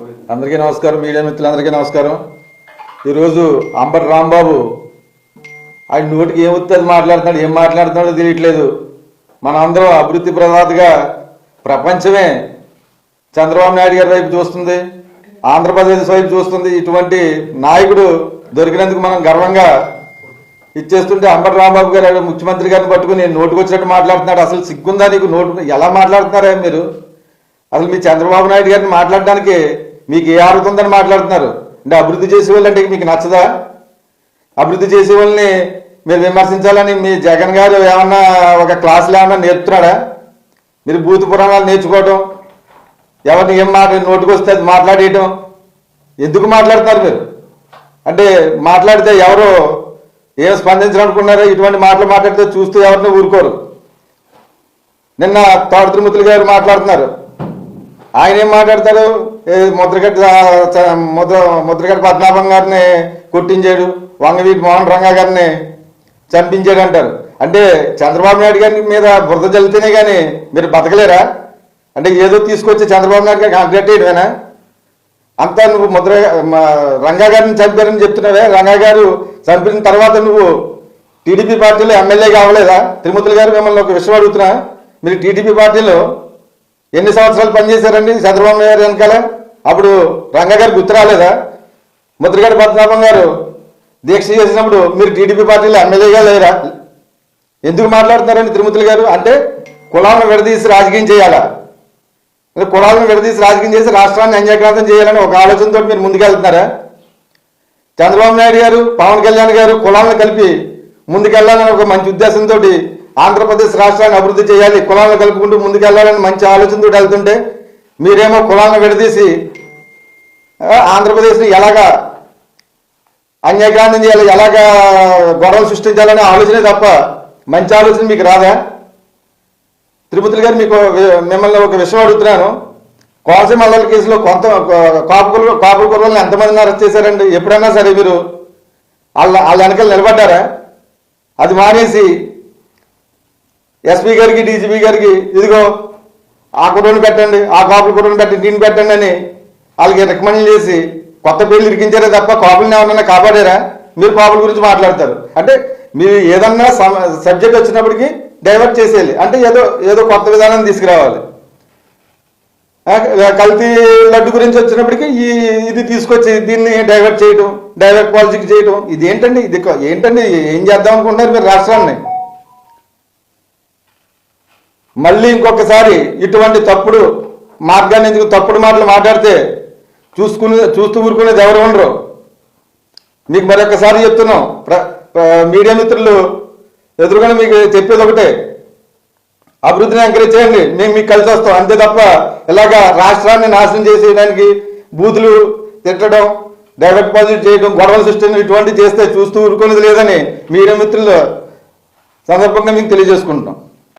అందరికీ నమస్కారం మీడియా మిత్రులందరికీ నమస్కారం. ఈరోజు అంబటి రాంబాబు ఆయన నోటికి ఏమొస్తుంది మాట్లాడుతున్నాడు ఏం మాట్లాడుతున్నాడో తెలియట్లేదు. మనందరం అభివృద్ధి ప్రదాతగా ప్రపంచమే చంద్రబాబు నాయుడు గారి వైపు చూస్తుంది ఆంధ్రప్రదేశ్ వైపు చూస్తుంది. ఇటువంటి నాయకుడు దొరికినందుకు మనం గర్వంగా ఇచ్చేస్తుంటే అంబటి రాంబాబు గారు ముఖ్యమంత్రి గారిని పట్టుకుని నోటుకొచ్చినట్టు మాట్లాడుతున్నాడు. అసలు సిగ్గుందా నీకు నోటు ఎలా మాట్లాడుతున్నారా మీరు? అసలు మీ చంద్రబాబు నాయుడు గారిని మాట్లాడడానికి మీకు ఏ అర్హత ఉందని మాట్లాడుతున్నారు? అంటే అభివృద్ధి చేసే వాళ్ళు అంటే మీకు నచ్చదా? అభివృద్ధి చేసే వాళ్ళని మీరు విమర్శించాలని మీ జగన్ గారు ఏమన్నా ఒక క్లాసులో ఏమన్నా నేర్పుతున్నాడా? మీరు భూత పురాణాలు నేర్చుకోవటం ఎవరిని ఏం మాట నోటుకొస్తే అది మాట్లాడేయటం ఎందుకు మాట్లాడుతున్నారు మీరు? అంటే మాట్లాడితే ఎవరు ఏం స్పందించాలనుకున్నారో ఇటువంటి మాటలు మాట్లాడితే చూస్తూ ఎవరిని ఊరుకోరు. నిన్న తోట తిరుమతులు గారు మాట్లాడుతున్నారు. ఆయన ఏం మాట్లాడతారు ముద్రగడ్డ ముద్ర ముద్రగడ్డ పద్మనాభం గారిని కొట్టించాడు వంగవీటి మోహన్ రంగా గారిని చంపించాడు అంటారు. అంటే చంద్రబాబు నాయుడు గారి మీద బురద జల్లితేనే కానీ మీరు బతకలేరా? అంటే ఏదో తీసుకొచ్చి చంద్రబాబు నాయుడు గారికి అగ్గట్టేయడమేనా అంతా నువ్వు ముద్ర మా రంగా గారిని చంపారని చెప్తున్నావే. రంగా గారు చంపిన తర్వాత నువ్వు టీడీపీ పార్టీలో ఎమ్మెల్యే కావలేదా తిరుమతులు గారు మిమ్మల్ని ఒక విషయం అడుగుతున్నా. మీరు టీడీపీ పార్టీలో ఎన్ని సంవత్సరాలు పనిచేశారండి చంద్రబాబు నాయుడు గారు వెనకాల? అప్పుడు రంగగారు గుర్తు రాలేదా? ముద్రగారి పద్మనాభం గారు దీక్ష చేసినప్పుడు మీరు టీడీపీ పార్టీలో ఎమ్మెల్యేగా లేరా? ఎందుకు మాట్లాడుతున్నారండి తిరుమతులు గారు? అంటే కులాలను విడదీసి రాజకీయం చేయాలా? కులాలను విడదీసి రాజకీయం చేసి రాష్ట్రాన్ని అన్యాక్రాంతం చేయాలని ఒక ఆలోచనతో మీరు ముందుకెళ్తున్నారా చంద్రబాబు నాయుడు గారు పవన్ కళ్యాణ్ గారు కులాలను కలిపి ముందుకెళ్ళాలని ఒక మంచి ఉద్దేశంతో ఆంధ్రప్రదేశ్ రాష్ట్రాన్ని అభివృద్ధి చేయాలి కులాలను కలుపుకుంటూ ముందుకెళ్ళాలని మంచి ఆలోచనతో వెళ్తుంటే మీరేమో కులాలను విడదీసి ఆంధ్రప్రదేశ్ని ఎలాగా అన్యాక్రాంతం చేయాలి ఎలాగా గొడవలు సృష్టించాలనే ఆలోచనే తప్ప మంచి ఆలోచన మీకు రాదా? తిరుపతి గారు మీకు మిమ్మల్ని ఒక విషయం అడుగుతున్నాను. కోనసీమ అల్లల కేసులో కొంత కాపు కుర్ర- కాపు కుర్రల్ని ఎంతమందిని అరెస్ట్ చేశారండి? ఎప్పుడైనా సరే మీరు వాళ్ళ వాళ్ళ వెనకలు నిలబడ్డారా? అది మానేసి ఎస్పీ గారికి డీజీపీ గారికి ఇదిగో ఆ కుటుంబం పెట్టండి ఆ కాపులు కుటుంబం పెట్టండి దీన్ని పెట్టండి అని వాళ్ళకి రికమెండ్ చేసి కొత్త పేర్లు ఇరికించారే తప్ప కాపుల్ని ఏమన్నా కాపాడారా? మీరు కాపుల గురించి మాట్లాడతారు. అంటే మీరు ఏదన్నా సబ్జెక్ట్ వచ్చినప్పటికీ డైవర్ట్ చేసేయాలి. అంటే ఏదో ఏదో కొత్త విధానం తీసుకురావాలి. కల్తీ లడ్డు గురించి వచ్చినప్పటికీ ఈ ఇది తీసుకొచ్చి దీన్ని డైవర్ట్ చేయటం డైవర్ట్ పాలసీకి చేయటం ఇది ఏంటండి ఇది ఏంటండి? ఏం చేద్దాం అనుకుంటున్నారు మీరు రాష్ట్రాన్ని? మళ్ళీ ఇంకొకసారి ఇటువంటి తప్పుడు మార్గాన్ని ఎందుకు తప్పుడు మాటలు మాట్లాడితే చూసుకుని చూస్తూ ఊరుకునేది ఎవరు ఉండరు. మీకు మరొకసారి చెప్తున్నాం ప్ర- మీడియా మిత్రులు ఎదురుగానే మీకు చెప్పేది ఒకటే. అభివృద్ధిని ఎంకరేజ్ చేయండి మేము మీకు కలిసి వస్తాం. అంతే తప్ప ఇలాగా రాష్ట్రాన్ని నాశనం చేసేయడానికి బూతులు తిట్టడం డైవర్ట్ పాజిట్ చేయడం గొడవలు సృష్టించడం ఇటువంటి చేస్తే చూస్తూ ఊరుకునేది లేదని మీడియా మిత్రులు సందర్భంగా మేము తెలియజేసుకుంటున్నాం.